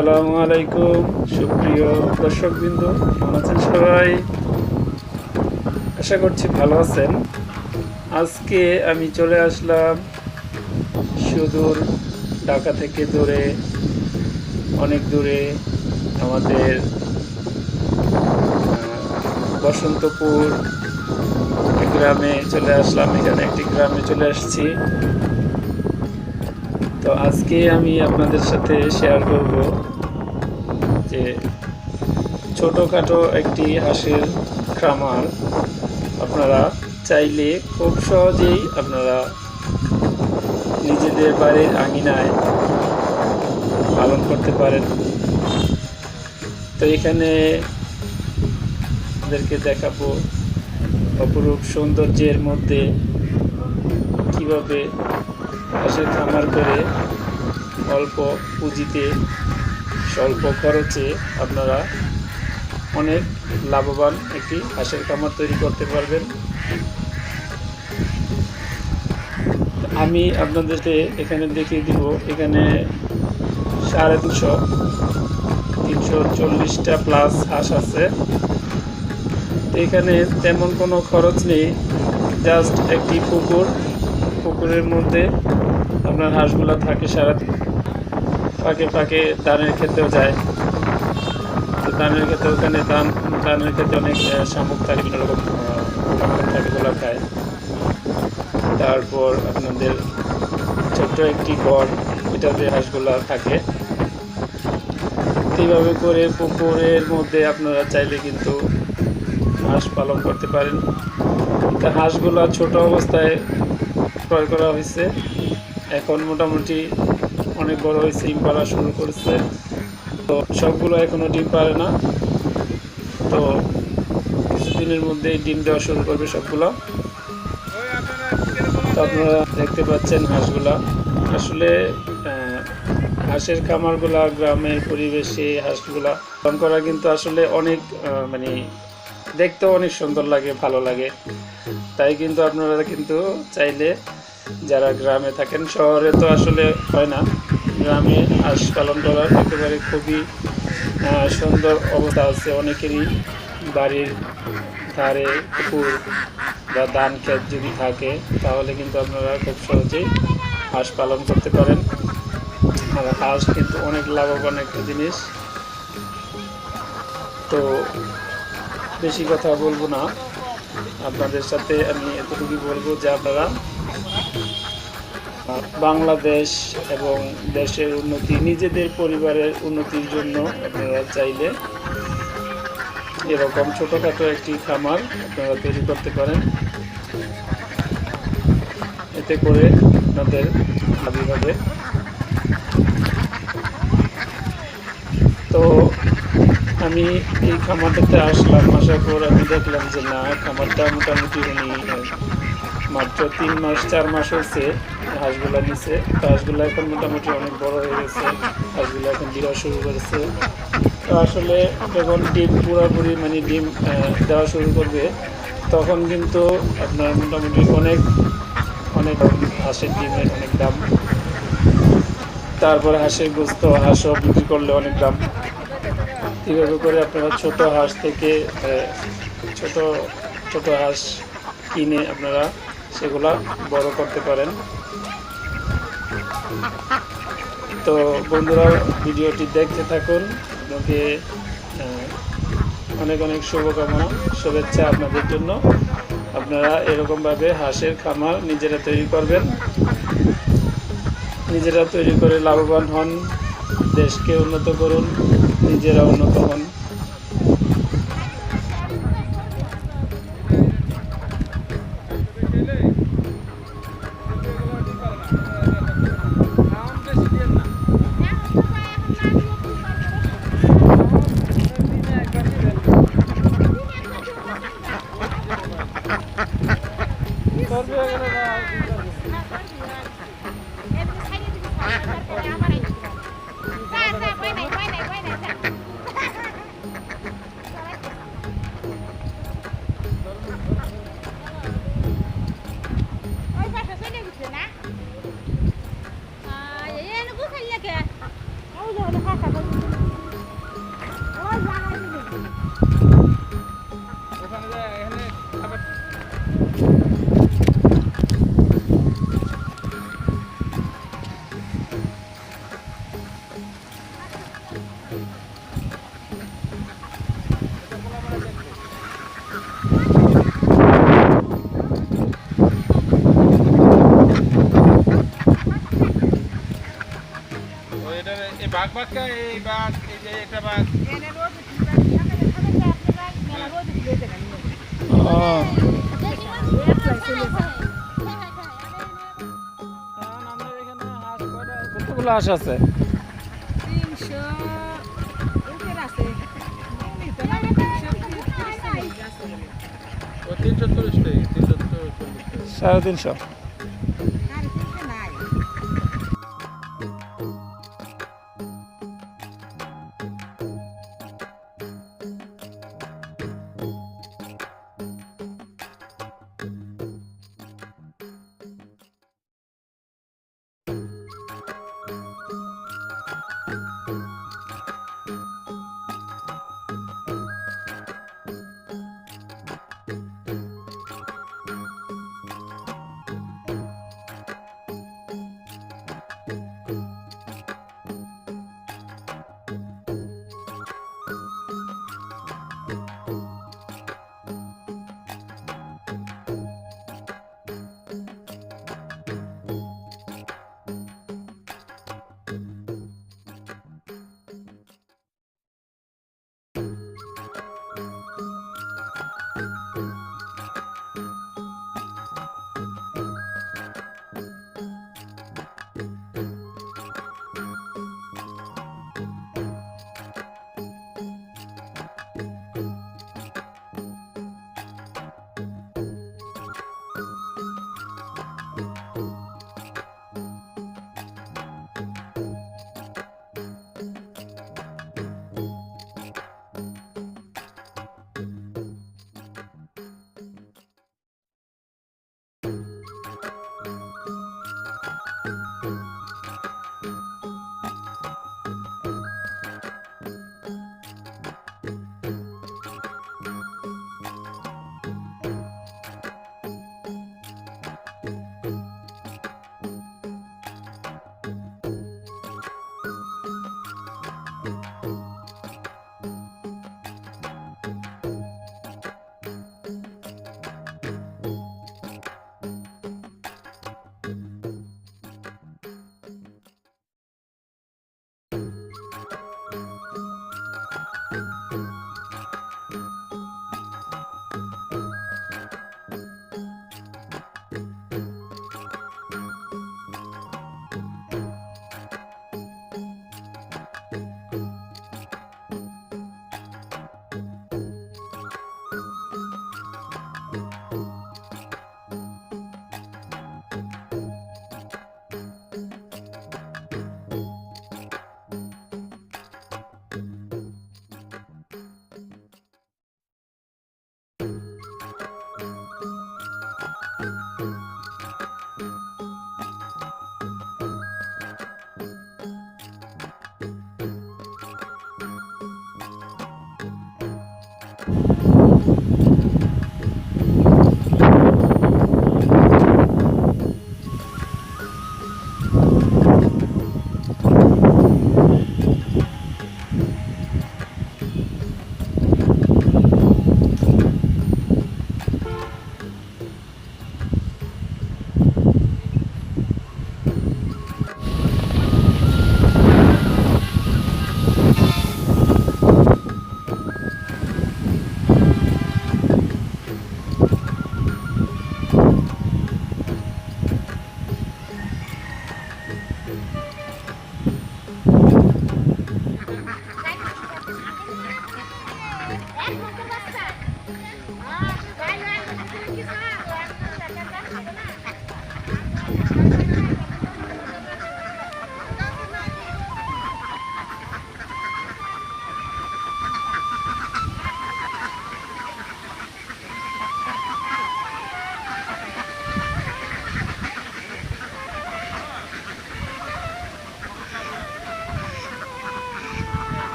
আসসালামু আলাইকুম, সুপ্রিয় দর্শকবৃন্দ, কেমন আছেন সবাই? আশা করছি ভালো আছেন। আজকে আমি চলে আসলাম সুদূর ঢাকা থেকে দূরে, অনেক দূরে আমাদের বসন্তপুর গ্রামে চলে আসলাম। এখানে একটি গ্রামে চলে আসছি। তো আজকে আমি আপনাদের সাথে শেয়ার করব যে ছোটোখাটো একটি হাঁসের খামার। আপনারা চাইলে খুব সহজেই আপনারা নিজেদের বাড়ির আঙিনায় পালন করতে পারেন। তো এখানে আপনাদেরকে দেখাবো অপরূপ সৌন্দর্যের মধ্যে কীভাবে হাঁসের খামার করে অল্প পুঁজিতে স্বল্প খরচে আপনারা অনেক লাভবান একটি হাঁসের খামার তৈরি করতে পারবেন। আমি আপনাদেরকে এখানে দেখিয়ে দিব, এখানে সাড়ে দুশো, তিনশো চল্লিশটা প্লাস হাঁস আছে। এখানে তেমন কোনো খরচ নেই জাস্ট একটি পুকুর, পুকুরের মধ্যে আপনার হাঁসগুলো থাকে সারা ফাঁকে ফাঁকে ধানের খেতেও যায়। তো ধানের খেতে ওখানে ধান ধানের খেতে অনেক শামুক থাকে বিভিন্ন রকম আহ, পোকামাকড় থাকে ওগুলো খায় তারপর আপনাদের ছোট্ট একটি ঘর এটাতে হাঁসগুলো থাকে। এইভাবে করে পুকুরের মধ্যে আপনারা চাইলে কিন্তু হাঁস পালন করতে পারেন। তা হাঁসগুলো ছোট অবস্থায় ক্রয় করা হয়েছে। এখন মোটামুটি অনেক বড় হয়েছে ডিম পাড়া শুরু করেছে। তো সবগুলো এখনও ডিম পারে না। তো কিছুদিনের মধ্যেই ডিম দেওয়া শুরু করবে সবগুলো। তো আপনারা দেখতে পাচ্ছেন হাঁসগুলা। আসলে হাঁসের খামারগুলা, গ্রামের পরিবেশে হাঁসগুলা পালন করা কিন্তু আসলে অনেক মানে দেখতেও অনেক সুন্দর লাগে, ভালো লাগে। তাই কিন্তু আপনারা কিন্তু চাইলে যারা গ্রামে থাকেন, শহরে তো আসলে হয় না। গ্রামে হাঁস পালন করার একেবারে খুবই সুন্দর অবস্থা আছে। অনেকেরই বাড়ির ধারে পুকুর বা ধান ক্ষেত যদি থাকে, তাহলে কিন্তু আপনারা খুব সহজেই হাঁস পালন করতে পারেন। আর হাঁস কিন্তু অনেক লাভবান একটা জিনিস। তো বেশি কথা বলব না। আপনাদের সাথে আমি এতটুকুই বলব যে আপনারা বাংলাদেশ এবং দেশের উন্নতি, নিজেদের পরিবারের উন্নতির জন্য আপনারা চাইলে এরকম ছোটোখাটো একটি খামার আপনারা তৈরি করতে পারেন। এতে করে আপনাদের লাভই হবে। তো আমি এই খামারটাতে আসলাম আসার পর আমি দেখলাম যে না, খামারটা মোটামুটি উনি মাত্র তিন মাস, চার মাস হয়েছে হাঁসগুলা নিছে। তো হাঁসগুলা এখন মোটামুটি অনেক বড় হয়ে গেছে। হাঁসগুলা এখন দেওয়া শুরু করেছে। তো আসলে যখন ডিম পুরোপুরি মানে ডিম দেওয়া শুরু করবে, তখন কিন্তু আপনার মোটামুটি অনেক অনেক হাঁসের ডিমের অনেক দাম। তারপরে হাঁসের গোস্ত, হাঁসও বিক্রি করলে অনেক দাম। এইভাবে করে আপনারা ছোট হাঁস থেকে ছোট ছোট হাঁস কিনে আপনারা সেগুলা বড় করতে পারেন। তো বন্ধুরা, ভিডিওটি দেখতে থাকুন। আপনাকে অনেক অনেক শুভকামনা, শুভেচ্ছা আপনাদের জন্য। আপনারা এরকমভাবে হাঁসের খামার নিজেরা তৈরি করবেন। নিজেরা তৈরি করে লাভবান হন, দেশকে উন্নত করুন, নিজেরা উন্নত হন। বাঘ বাঘটা এই বাঘ এই যে এটা বাঘ। কতগুলো হাঁস আছে? টাকা সাড়ে তিনশো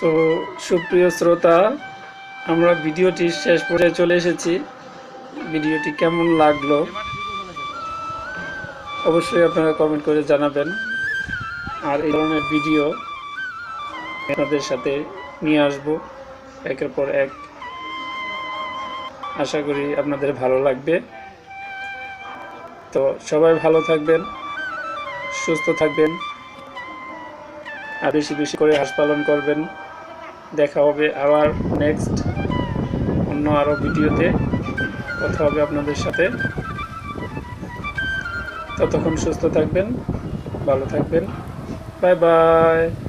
তো সুপ্রিয় শ্রোতা, আমরা ভিডিওটি শেষ পর্যায়ে চলে এসেছি। ভিডিওটি কেমন লাগল? অবশ্যই আপনারা কমেন্ট করে জানাবেন। আর এই ধরনের ভিডিও আপনাদের সাথে নিয়ে আসব একের পর এক। আশা করি আপনাদের ভালো লাগবে। তো সবাই ভালো থাকবেন, সুস্থ থাকবেন, আর বেশি বেশি করে হাঁস পালন করবেন। দেখা হবে আবার নেক্সট অন্য আরও ভিডিওতে। কথা হবে আপনাদের সাথে। ততক্ষণ সুস্থ থাকবেন, ভালো থাকবেন। Bye bye